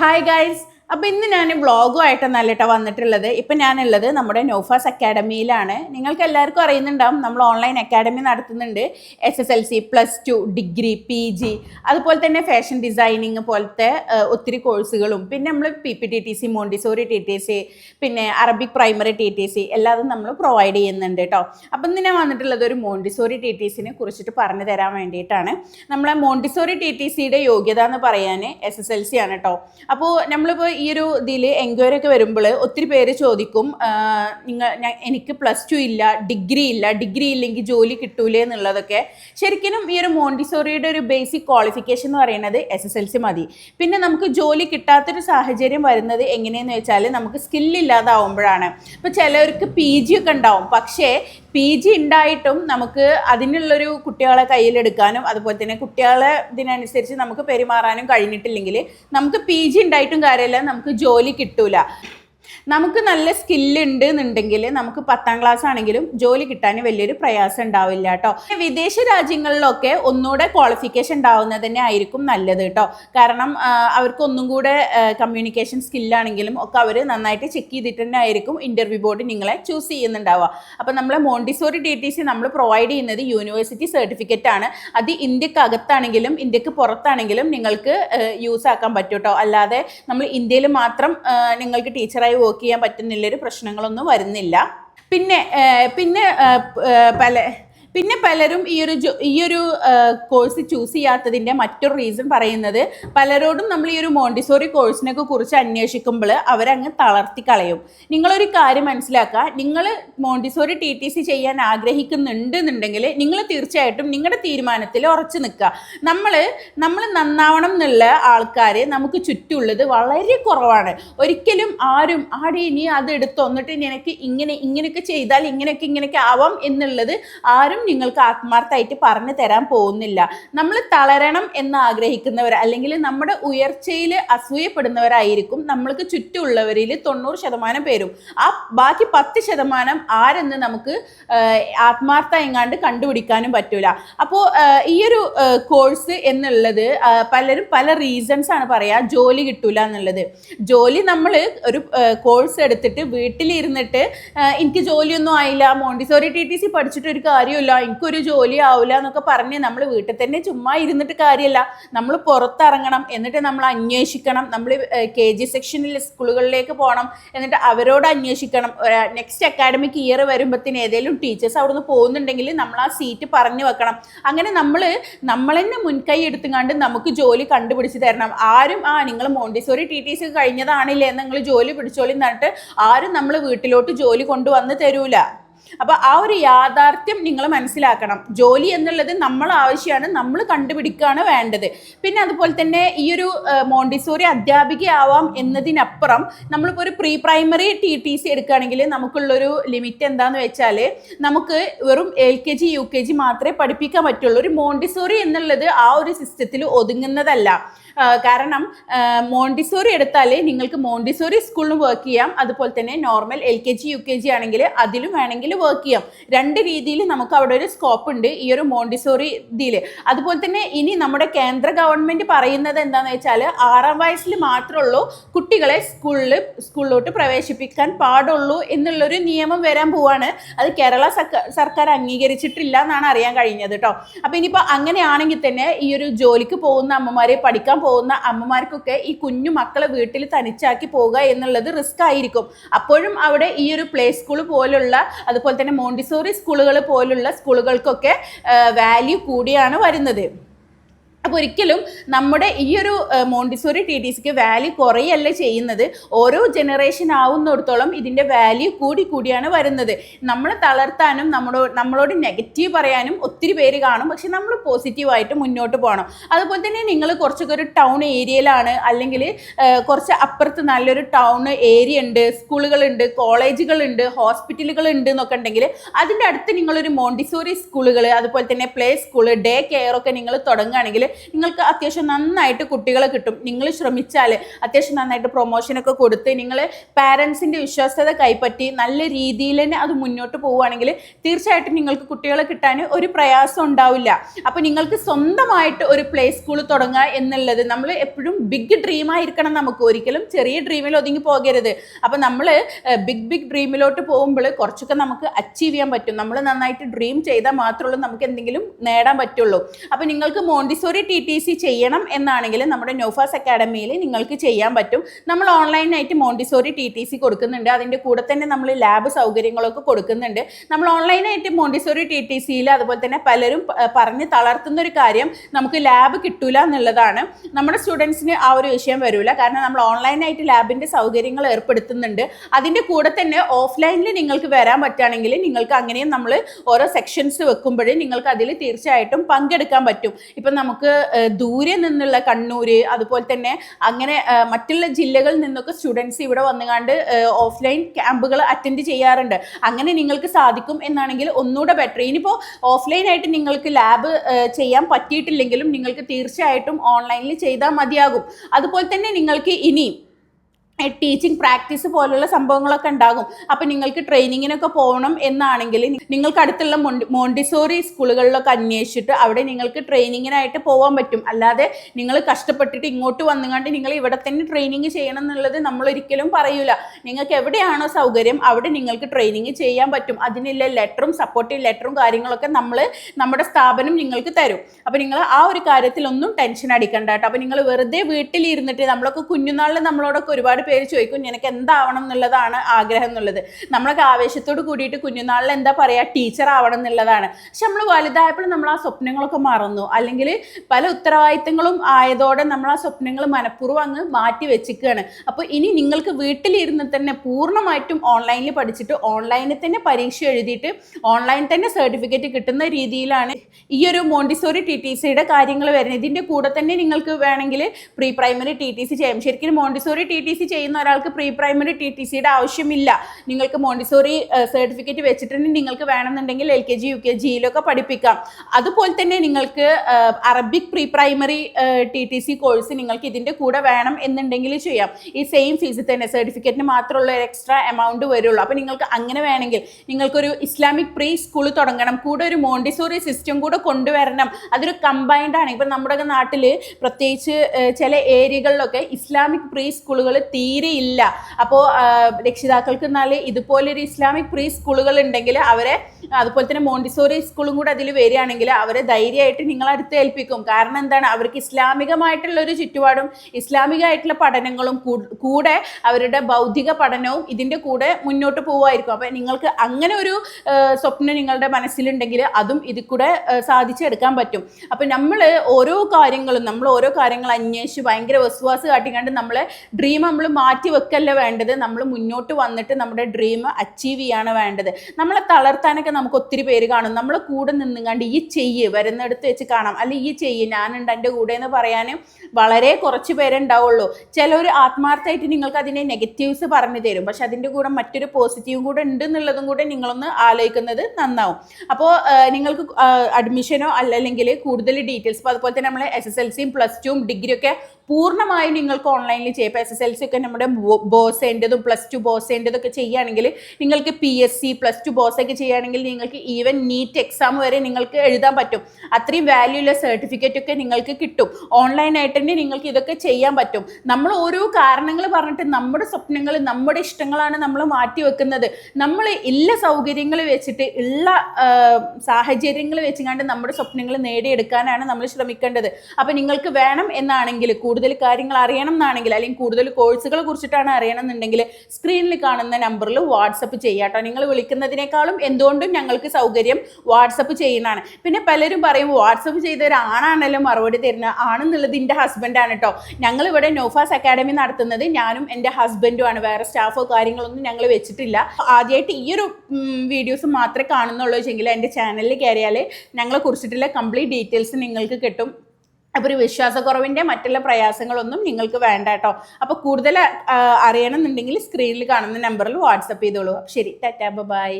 Hi guys അപ്പോൾ ഇന്ന് ഞാൻ വ്ളോഗുമായിട്ട് കേട്ടോ വന്നിട്ടുള്ളത്. ഇപ്പം ഞാനുള്ളത് നമ്മുടെ നോഫാസ് അക്കാഡമിയിലാണ്. നിങ്ങൾക്ക് എല്ലാവർക്കും അറിയുന്നുണ്ടാവും നമ്മൾ ഓൺലൈൻ അക്കാഡമി നടത്തുന്നുണ്ട്. S S L C plus two degree P G അതുപോലെ തന്നെ ഫാഷൻ ഡിസൈനിങ് പോലത്തെ ഒത്തിരി കോഴ്സുകളും പിന്നെ നമ്മൾ P P T T C Montessori T T C പിന്നെ Arabic primary T T C എല്ലാതും നമ്മൾ പ്രൊവൈഡ് ചെയ്യുന്നുണ്ട് കേട്ടോ അപ്പം ഇന്ന് ഞാൻ വന്നിട്ടുള്ളത് ഒരു മോണ്ടിസോറി ടി ടി സിനെ കുറിച്ചിട്ട് പറഞ്ഞു തരാൻ വേണ്ടിയിട്ടാണ്. നമ്മളെ മോണ്ടിസോറി ടി ടി സിയുടെ യോഗ്യത എന്ന് പറയാൻ എസ് എസ് എൽ സി ആണ് കേട്ടോ അപ്പോൾ നമ്മളിപ്പോൾ ഈ ഒരു ഇതിൽ എൻക്വയറി ഒക്കെ വരുമ്പോൾ ഒത്തിരി പേര് ചോദിക്കും നിങ്ങൾ എനിക്ക് പ്ലസ് ടു ഇല്ല ഡിഗ്രി ഇല്ല ഡിഗ്രി ഇല്ലെങ്കിൽ ജോലി കിട്ടൂലേ എന്നുള്ളതൊക്കെ ശരിക്കും ഈ ഒരു മോണ്ടിസോറിയുടെ ഒരു ബേസിക് ക്വാളിഫിക്കേഷൻ എന്ന് പറയുന്നത് എസ് എസ് എൽ സി മതി. പിന്നെ നമുക്ക് ജോലി കിട്ടാത്തൊരു സാഹചര്യം വരുന്നത് എങ്ങനെയെന്ന് വെച്ചാൽ നമുക്ക് സ്കില്ലില്ലാതാവുമ്പോഴാണ് ഇപ്പോൾ ചിലവർക്ക് പി ജി ഒക്കെ ഉണ്ടാവും. പക്ഷേ പി ജി ഉണ്ടായിട്ടും നമുക്ക് അതിനുള്ളൊരു കുട്ടികളെ കയ്യിലെടുക്കാനും അതുപോലെ തന്നെ കുട്ടികളെ ഇതിനനുസരിച്ച് നമുക്ക് പെരുമാറാനും കഴിഞ്ഞിട്ടില്ലെങ്കിൽ നമുക്ക് പി ജി ഉണ്ടായിട്ടും കാര്യമില്ല നമുക്ക് ജോലി കിട്ടൂല. നമുക്ക് നല്ല സ്കില്ല് ഉണ്ട് എന്നുണ്ടെങ്കിൽ നമുക്ക് പത്താം ക്ലാസ് ആണെങ്കിലും ജോലി കിട്ടാൻ വലിയൊരു പ്രയാസം ഉണ്ടാവില്ല കേട്ടോ വിദേശ രാജ്യങ്ങളിലൊക്കെ ഒന്നുകൂടെ ക്വാളിഫിക്കേഷൻ ഉണ്ടാവുന്നത് തന്നെ ആയിരിക്കും നല്ലത് കേട്ടോ കാരണം അവർക്ക് ഒന്നും കൂടെ കമ്മ്യൂണിക്കേഷൻ സ്കില്ലാണെങ്കിലും ഒക്കെ അവർ നന്നായിട്ട് ചെക്ക് ചെയ്തിട്ട് തന്നെ ആയിരിക്കും ഇന്റർവ്യൂ ബോർഡ് നിങ്ങളെ ചൂസ് ചെയ്യുന്നുണ്ടാവുക. അപ്പോൾ നമ്മളെ മോണ്ടിസോറി ടി ടി സി നമ്മൾ പ്രൊവൈഡ് ചെയ്യുന്നത് യൂണിവേഴ്സിറ്റി സർട്ടിഫിക്കറ്റ് ആണ്. അത് ഇന്ത്യക്കകത്താണെങ്കിലും ഇന്ത്യയ്ക്ക് പുറത്താണെങ്കിലും നിങ്ങൾക്ക് യൂസ് ആക്കാൻ പറ്റും കേട്ടോ അല്ലാതെ നമ്മൾ ഇന്ത്യയിൽ മാത്രം നിങ്ങൾക്ക് ടീച്ചറായി വർക്ക് ചെയ്യാൻ പറ്റുന്നില്ല ഒരു പ്രശ്നങ്ങളൊന്നും വരുന്നില്ല. പിന്നെ പിന്നെ പല പിന്നെ പലരും ഈ ഒരു ഈ ഒരു കോഴ്സ് ചൂസ് ചെയ്യാത്തതിന്റെ മറ്റൊരു റീസൺ പറയുന്നത് പലരോടും നമ്മൾ ഈ ഒരു മോണ്ടിസോറി കോഴ്സിനൊക്കെ കുറിച്ച് അന്വേഷിക്കുമ്പോൾ അവരങ്ങ് തളർത്തി കളയും. നിങ്ങളൊരു കാര്യം മനസ്സിലാക്കുക. നിങ്ങൾ മോണ്ടിസോറി ടി ടി സി ചെയ്യാൻ ആഗ്രഹിക്കുന്നുണ്ടെന്നുണ്ടെങ്കിൽ നിങ്ങൾ തീർച്ചയായിട്ടും നിങ്ങളുടെ തീരുമാനത്തിൽ ഉറച്ചു നിൽക്കുക. നമ്മൾ നമ്മൾ നന്നാവണം എന്നുള്ള ആൾക്കാർ നമുക്ക് ചുറ്റുമുള്ളത് വളരെ കുറവാണ്. ഒരിക്കലും ആരും ആടെ ഇനി അത് എടുത്തു എന്നിട്ട് നിനക്ക് ഇങ്ങനെ ഇങ്ങനെയൊക്കെ ചെയ്താൽ ഇങ്ങനെയൊക്കെ ഇങ്ങനെയൊക്കെ ആവാം എന്നുള്ളത് ആരും നിങ്ങൾക്ക് ആത്മാർത്ഥമായിട്ട് പറഞ്ഞു തരാൻ പോകുന്നില്ല. നമ്മൾ തളരണം എന്ന് ആഗ്രഹിക്കുന്നവർ അല്ലെങ്കിൽ നമ്മുടെ ഉയർച്ചയിൽ അസൂയപ്പെടുന്നവരായിരിക്കും നമ്മൾക്ക് ചുറ്റുമുള്ളവരിൽ തൊണ്ണൂറ് ശതമാനം പേരും. ആ ബാക്കി പത്ത് ശതമാനം ആരെന്ന് നമുക്ക് ആത്മാർത്ഥ എങ്ങാണ്ട് കണ്ടുപിടിക്കാനും പറ്റൂല. അപ്പോൾ ഈ ഒരു കോഴ്സ് എന്നുള്ളത് പലരും പല റീസൺസ് ആണ് പറയാ ജോലി കിട്ടൂല എന്നുള്ളത്. ജോലി നമ്മൾ ഒരു കോഴ്സ് എടുത്തിട്ട് വീട്ടിലിരുന്നിട്ട് എനിക്ക് ജോലിയൊന്നും ആയില്ല മോണ്ടിസോറി ടി ടി സി പഠിച്ചിട്ട് ഒരു കാര്യമില്ല എനിക്കൊരു ജോലി ആവില്ല എന്നൊക്കെ പറഞ്ഞ് നമ്മൾ വീട്ടിൽ തന്നെ ചുമ്മാ ഇരുന്നിട്ട് കാര്യമില്ല നമ്മൾ പുറത്തിറങ്ങണം എന്നിട്ട് നമ്മൾ അന്വേഷിക്കണം. നമ്മൾ കെ ജി സെക്ഷനിൽ സ്കൂളുകളിലേക്ക് പോകണം എന്നിട്ട് അവരോട് അന്വേഷിക്കണം. നെക്സ്റ്റ് അക്കാഡമിക് ഇയർ വരുമ്പോഴത്തേന് ഏതെങ്കിലും ടീച്ചേഴ്സ് അവിടുന്ന് പോകുന്നുണ്ടെങ്കിൽ നമ്മൾ ആ സീറ്റ് പറഞ്ഞു വെക്കണം. അങ്ങനെ നമ്മൾ നമ്മൾ തന്നെ മുൻകൈ എടുത്തുകൊണ്ട് നമുക്ക് ജോലി കണ്ടുപിടിച്ച് തരണം. ആരും ആ നിങ്ങൾ മോണ്ടിസോറി ടി ടി സി കഴിഞ്ഞതാണില്ലേ നിങ്ങൾ ജോലി പിടിച്ചോളി എന്നിട്ട് ആരും നമ്മൾ വീട്ടിലോട്ട് ജോലി കൊണ്ടുവന്ന് തരൂല. അപ്പോൾ ആ ഒരു യാഥാർത്ഥ്യം നിങ്ങൾ മനസ്സിലാക്കണം. ജോലി എന്നുള്ളത് നമ്മൾ ആവശ്യമാണ് നമ്മൾ കണ്ടുപിടിക്കുകയാണ് വേണ്ടത്. പിന്നെ അതുപോലെ തന്നെ ഈ ഒരു മോണ്ടിസോറി അധ്യാപികയാവാം എന്നതിനപ്പുറം നമ്മളിപ്പോൾ ഒരു pre primary T T C എടുക്കുകയാണെങ്കിൽ നമുക്കുള്ളൊരു ലിമിറ്റ് എന്താണെന്ന് വെച്ചാൽ നമുക്ക് വെറും L K G U K G മാത്രമേ പഠിപ്പിക്കാൻ പറ്റുള്ളൂ. ഒരു മോണ്ടിസോറി എന്നുള്ളത് ആ ഒരു സിസ്റ്റത്തിൽ ഒതുങ്ങുന്നതല്ല. കാരണം മോണ്ടിസോറി എടുത്താൽ നിങ്ങൾക്ക് മോണ്ടിസോറി സ്കൂളിൽ വർക്ക് ചെയ്യാം. അതുപോലെ തന്നെ normal L K G U K G ആണെങ്കിൽ അതിലും വേണമെങ്കിൽ വർക്ക് ചെയ്യാം. രണ്ട് രീതിയിൽ നമുക്ക് അവിടെ ഒരു സ്കോപ്പ് ഉണ്ട് ഈ ഒരു മോണ്ടിസോറി ഇതിൽ അതുപോലെ തന്നെ ഇനി നമ്മുടെ കേന്ദ്ര ഗവൺമെന്റ് പറയുന്നത് എന്താണെന്ന് വെച്ചാൽ ആറാം വയസ്സിൽ മാത്രമേ ഉള്ളൂ കുട്ടികളെ സ്കൂളിൽ സ്കൂളിലോട്ട് പ്രവേശിപ്പിക്കാൻ പാടുള്ളൂ എന്നുള്ളൊരു നിയമം വരാൻ പോവാണ്. അത് കേരള സർക്കാർ അംഗീകരിച്ചിട്ടില്ല എന്നാണ് അറിയാൻ കഴിഞ്ഞത് കേട്ടോ. അപ്പോൾ ഇനിയിപ്പോൾ അങ്ങനെയാണെങ്കിൽ തന്നെ ഈ ഒരു ജോലിക്ക് പോകുന്ന അമ്മമാരെ പഠിക്കാൻ പോകുന്ന അമ്മമാർക്കൊക്കെ ഈ കുഞ്ഞു മക്കളെ വീട്ടിൽ തനിച്ചാക്കി പോകുക എന്നുള്ളത് റിസ്ക് ആയിരിക്കും. അപ്പോഴും അവിടെ ഈ ഒരു പ്ലേ സ്കൂൾ പോലുള്ള അതുപോലെ തന്നെ മോണ്ടിസോറി സ്കൂളുകൾ പോലുള്ള സ്കൂളുകൾക്കൊക്കെ വാല്യൂ കൂടിയാണ് വരുന്നത്. അപ്പോൾ ഒരിക്കലും നമ്മുടെ ഈ ഒരു മോണ്ടിസോറി ടി ടി സിക്ക് വാല്യൂ കുറയല്ല ചെയ്യുന്നത്. ഓരോ ജനറേഷൻ ആവുന്നിടത്തോളം ഇതിന്റെ വാല്യൂ കൂടി കൂടിയാണ് വരുന്നത്. നമ്മളെ തളർത്താനും നമ്മളോട് നമ്മളോട് നെഗറ്റീവ് പറയാനും ഒത്തിരി പേര് കാണും. പക്ഷെ നമ്മൾ പോസിറ്റീവായിട്ട് മുന്നോട്ട് പോകണം അതുപോലെ തന്നെ നിങ്ങൾ കുറച്ചൊക്കെ ഒരു ടൗൺ ഏരിയയിലാണ് അല്ലെങ്കിൽ കുറച്ച് അപ്പുറത്ത് നല്ലൊരു ടൗൺ ഏരിയ ഉണ്ട് സ്കൂളുകളുണ്ട് കോളേജുകളുണ്ട് ഹോസ്പിറ്റലുകൾ ഉണ്ട് എന്നൊക്കെ ഉണ്ടെങ്കിൽ അതിന്റെ അടുത്ത് നിങ്ങളൊരു മോണ്ടിസോറി സ്കൂളുകൾ അതുപോലെ തന്നെ പ്ലേ സ്കൂൾ ഡേ കെയർ ഒക്കെ നിങ്ങൾ തുടങ്ങുകയാണെങ്കിൽ നിങ്ങൾക്ക് അത്യാവശ്യം നന്നായിട്ട് കുട്ടികളെ കിട്ടും. നിങ്ങൾ ശ്രമിച്ചാൽ അത്യാവശ്യം നന്നായിട്ട് പ്രൊമോഷനൊക്കെ കൊടുത്ത് നിങ്ങൾ പാരൻസിന്റെ വിശ്വാസ്യത കൈപ്പറ്റി നല്ല രീതിയിൽ തന്നെ അത് മുന്നോട്ട് പോവുകയാണെങ്കിൽ തീർച്ചയായിട്ടും നിങ്ങൾക്ക് കുട്ടികളെ കിട്ടാൻ ഒരു പ്രയാസം ഉണ്ടാവില്ല. അപ്പോൾ നിങ്ങൾക്ക് സ്വന്തമായിട്ട് ഒരു പ്ലേ സ്കൂൾ തുടങ്ങുക എന്നുള്ളത് നമ്മൾ എപ്പോഴും ബിഗ് ഡ്രീം ആയിരിക്കണം നമുക്ക്. ഒരിക്കലും ചെറിയ ഡ്രീമിൽ ഒതുങ്ങി പോകരുത്. അപ്പോൾ നമ്മൾ ബിഗ് ബിഗ് ഡ്രീമിലോട്ട് പോകുമ്പോൾ കുറച്ചൊക്കെ നമുക്ക് അച്ചീവ് ചെയ്യാൻ പറ്റും. നമ്മൾ നന്നായിട്ട് ഡ്രീം ചെയ്താൽ മാത്രമേ നമുക്ക് എന്തെങ്കിലും നേടാൻ പറ്റുള്ളൂ. അപ്പോൾ നിങ്ങൾക്ക് മോണ്ടിസോറി ടി ടി സി ചെയ്യണം എന്നാണെങ്കിൽ നമ്മുടെ നോഫാസ് അക്കാഡമിയിൽ നിങ്ങൾക്ക് ചെയ്യാൻ പറ്റും. നമ്മൾ ഓൺലൈനായിട്ട് മോണ്ടിസോറി ടി ടി സി കൊടുക്കുന്നുണ്ട്. അതിന്റെ കൂടെ തന്നെ നമ്മൾ ലാബ് സൗകര്യങ്ങളൊക്കെ കൊടുക്കുന്നുണ്ട്. നമ്മൾ ഓൺലൈനായിട്ട് മോണ്ടിസോറി ടി ടി സിയിൽ അതുപോലെ തന്നെ പലരും പറഞ്ഞ് തളർത്തുന്ന ഒരു കാര്യം നമുക്ക് ലാബ് കിട്ടൂല എന്നുള്ളതാണ്. നമ്മുടെ സ്റ്റുഡൻസിന് ആ ഒരു വിഷയം വരില്ല കാരണം നമ്മൾ ഓൺലൈനായിട്ട് ലാബിന്റെ സൗകര്യങ്ങൾ ഏർപ്പെടുത്തുന്നുണ്ട്. അതിന്റെ കൂടെ തന്നെ ഓഫ്ലൈനിൽ നിങ്ങൾക്ക് വരാൻ പറ്റുകയാണെങ്കിൽ നിങ്ങൾക്ക് അങ്ങനെയും നമ്മൾ ഓരോ സെക്ഷൻസ് വെക്കുമ്പോഴേ നിങ്ങൾക്ക് അതിൽ തീർച്ചയായിട്ടും പങ്കെടുക്കാൻ പറ്റും. ഇപ്പം നമുക്ക് ദൂരെ നിന്നുള്ള കണ്ണൂര് അതുപോലെ തന്നെ അങ്ങനെ മറ്റുള്ള ജില്ലകളിൽ നിന്നൊക്കെ സ്റ്റുഡൻസ് ഇവിടെ വന്നുകൊണ്ട് ഓഫ്ലൈൻ ക്യാമ്പുകൾ അറ്റൻഡ് ചെയ്യാറുണ്ട്. അങ്ങനെ നിങ്ങൾക്ക് സാധിക്കും എന്നാണെങ്കിൽ ഒന്നുകൂടെ ബെറ്റർ ഇനിയിപ്പോൾ ഓഫ്ലൈൻ ആയിട്ട് നിങ്ങൾക്ക് ലാബ് ചെയ്യാൻ പറ്റിയിട്ടില്ലെങ്കിലും നിങ്ങൾക്ക് തീർച്ചയായിട്ടും ഓൺലൈനിൽ ചെയ്താൽ മതിയാകും. അതുപോലെ തന്നെ നിങ്ങൾക്ക് ഇനി ടീച്ചിങ് പ്രാക്ടീസ് പോലുള്ള സംഭവങ്ങളൊക്കെ ഉണ്ടാകും. അപ്പം നിങ്ങൾക്ക് ട്രെയിനിങ്ങിനൊക്കെ പോകണം എന്നാണെങ്കിൽ നിങ്ങൾക്ക് അടുത്തുള്ള മോണ്ടി മോണ്ടിസോറി സ്കൂളുകളിലൊക്കെ അന്വേഷിച്ചിട്ട് അവിടെ നിങ്ങൾക്ക് ട്രെയിനിങ്ങിനായിട്ട് പോകാൻ പറ്റും. അല്ലാതെ നിങ്ങൾ കഷ്ടപ്പെട്ടിട്ട് ഇങ്ങോട്ട് വന്നുകൊണ്ട് നിങ്ങൾ ഇവിടെ തന്നെ ട്രെയിനിങ് ചെയ്യണം എന്നുള്ളത് നമ്മൾ ഒരിക്കലും പറയൂല. നിങ്ങൾക്ക് എവിടെയാണോ സൗകര്യം അവിടെ നിങ്ങൾക്ക് ട്രെയിനിങ് ചെയ്യാൻ പറ്റും. അതിനുള്ള ലെറ്ററും സപ്പോർട്ടീവ് ലെറ്ററും കാര്യങ്ങളൊക്കെ നമ്മൾ നമ്മുടെ സ്ഥാപനം നിങ്ങൾക്ക് തരും. അപ്പം നിങ്ങൾ ആ ഒരു കാര്യത്തിലൊന്നും ടെൻഷൻ അടിക്കണ്ട കേട്ടോ. അപ്പം നിങ്ങൾ വെറുതെ വീട്ടിലിരുന്നിട്ട് നമ്മളൊക്കെ കുഞ്ഞുനാളിൽ നമ്മളോടൊക്കെ ഒരുപാട് പേര് ചോദിക്കും നിനക്ക് എന്താവണം എന്നുള്ളതാണ് ആഗ്രഹം എന്നുള്ളത്. നമ്മളൊക്കെ ആവേശത്തോട് കൂടിയിട്ട് കുഞ്ഞുനാളിൽ എന്താ പറയുക ടീച്ചർ ആവണം എന്നുള്ളതാണ്. പക്ഷെ നമ്മൾ വലുതായപ്പോൾ നമ്മൾ ആ സ്വപ്നങ്ങളൊക്കെ മറന്നു. അല്ലെങ്കിൽ പല ഉത്തരവാദിത്തങ്ങളും ആയതോടെ നമ്മൾ ആ സ്വപ്നങ്ങൾ മനഃപൂർവം അങ്ങ് മാറ്റി വെച്ചിരിക്കുകയാണ്. അപ്പോൾ ഇനി നിങ്ങൾക്ക് വീട്ടിലിരുന്ന് തന്നെ പൂർണമായിട്ടും ഓൺലൈനിൽ പഠിച്ചിട്ട് ഓൺലൈനിൽ തന്നെ പരീക്ഷ എഴുതിയിട്ട് ഓൺലൈൻ തന്നെ സർട്ടിഫിക്കറ്റ് കിട്ടുന്ന രീതിയിലാണ് ഈ ഒരു മോണ്ടിസോറി ടി ടി സിയുടെ കാര്യങ്ങൾ വരുന്നത്. ഇതിന്റെ കൂടെ തന്നെ നിങ്ങൾക്ക് വേണമെങ്കിൽ pre primary T T C ചെയ്യാം. ശരിക്കും മോണ്ടിസോറി ടി ടി സി ചെയ്യുന്ന ഒരാൾക്ക് പ്രീ പ്രൈമറി ടി ടി സിയുടെ ആവശ്യമില്ല. നിങ്ങൾക്ക് മോണ്ടിസോറി സർട്ടിഫിക്കറ്റ് വെച്ചിട്ടുണ്ടെങ്കിൽ നിങ്ങൾക്ക് വേണമെന്നുണ്ടെങ്കിൽ L K G U K ജിയിലൊക്കെ പഠിപ്പിക്കാം. അതുപോലെ തന്നെ നിങ്ങൾക്ക് Arabic pre primary T T C course നിങ്ങൾക്ക് ഇതിന്റെ കൂടെ വേണം എന്നുണ്ടെങ്കിൽ ചെയ്യാം. ഈ സെയിം ഫീസിൽ തന്നെ സർട്ടിഫിക്കറ്റിന് മാത്രമുള്ള ഒരു എക്സ്ട്രാ എമൗണ്ട് വരുള്ളൂ. അപ്പോൾ നിങ്ങൾക്ക് അങ്ങനെ വേണമെങ്കിൽ നിങ്ങൾക്കൊരു ഇസ്ലാമിക് പ്രീ സ്കൂൾ തുടങ്ങണം. കൂടെ ഒരു മോണ്ടിസോറി സിസ്റ്റം കൂടെ കൊണ്ടുവരണം. അതൊരു കമ്പൈൻഡ് ആണ്. ഇപ്പം നമ്മുടെ നാട്ടിൽ പ്രത്യേകിച്ച് ചില ഏരിയകളിലൊക്കെ ഇസ്ലാമിക് പ്രീ സ്കൂളുകൾ തീരെ ഇല്ല അപ്പോൾ രക്ഷിതാക്കൾക്ക് എന്നാൽ ഇതുപോലൊരു ഇസ്ലാമിക് പ്രീ സ്കൂളുകൾ ഉണ്ടെങ്കിൽ അവരെ അതുപോലെ തന്നെ മോണ്ടിസോറി സ്കൂളും കൂടെ അതിൽ വരികയാണെങ്കിൽ അവരെ ധൈര്യമായിട്ട് നിങ്ങൾ അടുത്ത് ഏൽപ്പിക്കും. കാരണം എന്താണ്? അവർക്ക് ഇസ്ലാമികമായിട്ടുള്ള ഒരു ചുറ്റുപാടും ഇസ്ലാമികമായിട്ടുള്ള പഠനങ്ങളും കൂടെ അവരുടെ ബൗദ്ധിക പഠനവും ഇതിന്റെ കൂടെ മുന്നോട്ട് പോവുമായിരിക്കും. അപ്പോൾ നിങ്ങൾക്ക് അങ്ങനെ ഒരു സ്വപ്നം നിങ്ങളുടെ മനസ്സിലുണ്ടെങ്കിൽ അതും ഇതിൽ കൂടെ സാധിച്ചെടുക്കാൻ പറ്റും. അപ്പം നമ്മൾ ഓരോ കാര്യങ്ങളും നമ്മൾ ഓരോ കാര്യങ്ങൾ അന്വേഷിച്ച് ഭയങ്കര വിശ്വാസം കാട്ടിക്കാണ്ട് നമ്മളെ ഡ്രീം നമ്മൾ മാറ്റി വെക്കല്ല വേണ്ടത്? നമ്മൾ മുന്നോട്ട് വന്നിട്ട് നമ്മുടെ ഡ്രീം അച്ചീവ് ചെയ്യാണ് വേണ്ടത്. നമ്മളെ തളർത്താനൊക്കെ നമുക്ക് ഒത്തിരി പേര് കാണും. നമ്മൾ കൂടെ നിന്നുകൊണ്ട് ഈ ചെയ്യ് വരുന്നിടത്ത് വെച്ച് കാണാം. അല്ലെ ഈ ചെയ്യ് ഞാനുണ്ട് എന്റെ കൂടെ എന്ന് പറയാൻ വളരെ കുറച്ച് പേരുണ്ടാവുള്ളൂ ചിലർ ആത്മാർത്ഥമായിട്ട് നിങ്ങൾക്ക് അതിനെ നെഗറ്റീവ്സ് പറഞ്ഞു തരും. പക്ഷെ അതിന്റെ കൂടെ മറ്റൊരു പോസിറ്റീവും കൂടെ ഉണ്ട് എന്നുള്ളതും കൂടെ നിങ്ങളൊന്ന് ആലോചിക്കുന്നത് നന്നാവും. അപ്പോൾ നിങ്ങൾക്ക് അഡ്മിഷനോ അല്ലെങ്കിൽ കൂടുതൽ ഡീറ്റെയിൽസ് ഇപ്പോൾ അതുപോലെ തന്നെ നമ്മൾ എസ് എസ് എൽ സിയും പ്ലസ് ടുവും ഡിഗ്രിയൊക്കെ പൂർണമായും നിങ്ങൾക്ക് ഓൺലൈനിൽ ചെയ്യാം. ഇപ്പോൾ എസ് എസ് എൽ സി ഒക്കെ നമ്മുടെ ബോസേന്റെതും പ്ലസ് ടു ബോസേന്റെതും ഒക്കെ ചെയ്യുകയാണെങ്കിൽ നിങ്ങൾക്ക് P S C plus two boss ഒക്കെ ചെയ്യുകയാണെങ്കിൽ നിങ്ങൾക്ക് ഈവൻ നീറ്റ് എക്സാം വരെ നിങ്ങൾക്ക് എഴുതാൻ പറ്റും. അത്രയും വാല്യൂ ഉള്ള സർട്ടിഫിക്കറ്റ് ഒക്കെ നിങ്ങൾക്ക് കിട്ടും. ഓൺലൈനായിട്ട് തന്നെ നിങ്ങൾക്ക് ഇതൊക്കെ ചെയ്യാൻ പറ്റും. നമ്മൾ ഓരോ കാരണങ്ങൾ പറഞ്ഞിട്ട് നമ്മുടെ സ്വപ്നങ്ങൾ നമ്മുടെ ഇഷ്ടങ്ങളാണ് നമ്മൾ മാറ്റി വെക്കുന്നത്. നമ്മൾ ഇല്ല സൗകര്യങ്ങൾ വെച്ചിട്ട് ഉള്ള സാഹചര്യങ്ങൾ വെച്ചുകൊണ്ട് നമ്മുടെ സ്വപ്നങ്ങൾ നേടിയെടുക്കാനാണ് നമ്മൾ ശ്രമിക്കേണ്ടത്. അപ്പോൾ നിങ്ങൾക്ക് വേണം എന്നാണെങ്കിൽ കൂടുതൽ കാര്യങ്ങൾ അറിയണം എന്നാണെങ്കിൽ അല്ലെങ്കിൽ കൂടുതൽ കോഴ്സുകളെ കുറിച്ചിട്ടാണ് അറിയണം എന്നുണ്ടെങ്കിൽ സ്ക്രീനിൽ കാണുന്ന നമ്പറിൽ വാട്സപ്പ് ചെയ്യാട്ടോ. നിങ്ങൾ വിളിക്കുന്നതിനേക്കാളും എന്തുകൊണ്ടും ഞങ്ങൾക്ക് സൗകര്യം വാട്സപ്പ് ചെയ്യുന്നതാണ്. പിന്നെ പലരും പറയും വാട്സപ്പ് ചെയ്ത ഒരു ആണാണല്ലോ മറുപടി തരുന്നത് ആണെന്നുള്ളത് എന്റെ ഹസ്ബൻഡാണ് കേട്ടോ ഞങ്ങൾ ഇവിടെ നോഫാസ് അക്കാഡമി നടത്തുന്നത് ഞാനും എന്റെ ഹസ്ബൻഡും ആണ്. വേറെ സ്റ്റാഫോ കാര്യങ്ങളൊന്നും ഞങ്ങൾ വെച്ചിട്ടില്ല. ആദ്യമായിട്ട് ഈ ഒരു വീഡിയോസ് മാത്രമേ കാണുന്നുള്ളൂ വെച്ചെങ്കിൽ എന്റെ ചാനലിൽ കയറിയാൽ ഞങ്ങളെ കുറിച്ചിട്ടുള്ള കംപ്ലീറ്റ് ഡീറ്റെയിൽസ് നിങ്ങൾക്ക് കിട്ടും. അപ്പോൾ ഒരു വിശ്വാസക്കുറവിന്റെ മറ്റുള്ള പ്രയാസങ്ങളൊന്നും നിങ്ങൾക്ക് വേണ്ട കേട്ടോ അപ്പോൾ കൂടുതൽ അറിയണമെന്നുണ്ടെങ്കിൽ സ്ക്രീനിൽ കാണുന്ന നമ്പറിൽ വാട്സപ്പ് ചെയ്തോളൂ. ശരി ടാറ്റാ ബൈ